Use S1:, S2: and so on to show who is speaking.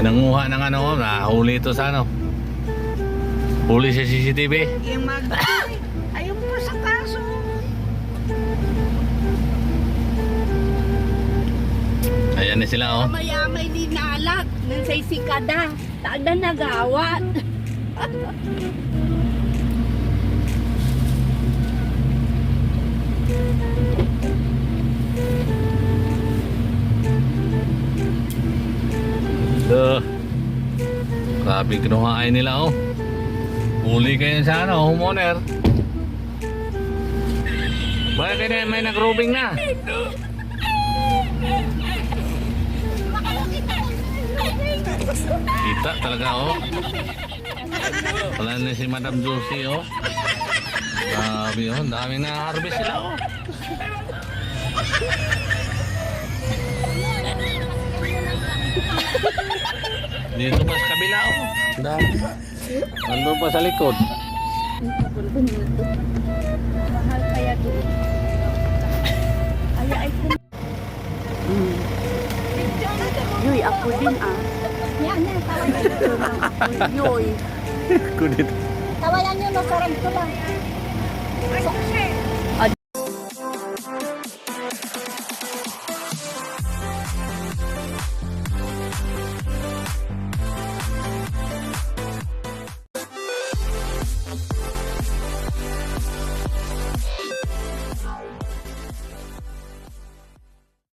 S1: kumuha ng ano, nahuli ito sa ano. Huli sa CCTV.
S2: Yung mag... Ayaw mo sa kaso.
S1: Ayan na sila oh.
S3: Maya may linalak ng say sikada. Tada nagawat.
S1: So, grabe kinuhain nila oh. Huli kayo sa ano, homeowner. Bakit kaya may nag-robing na? Kita talaga oh. Wala na si Madam Josie oh. Grabe oh, dami na harvest sila oh. Dito pa sa kabila oh. Dami. Nandun pa sa likod.
S3: Mahal kaya doon. Ay, ay. Hmm. Yoy, ako din ah.
S2: Yan na, tawanan nyo.
S3: Yoy.
S1: Kunit.
S2: Tawanan nyo, nasarag ko lang.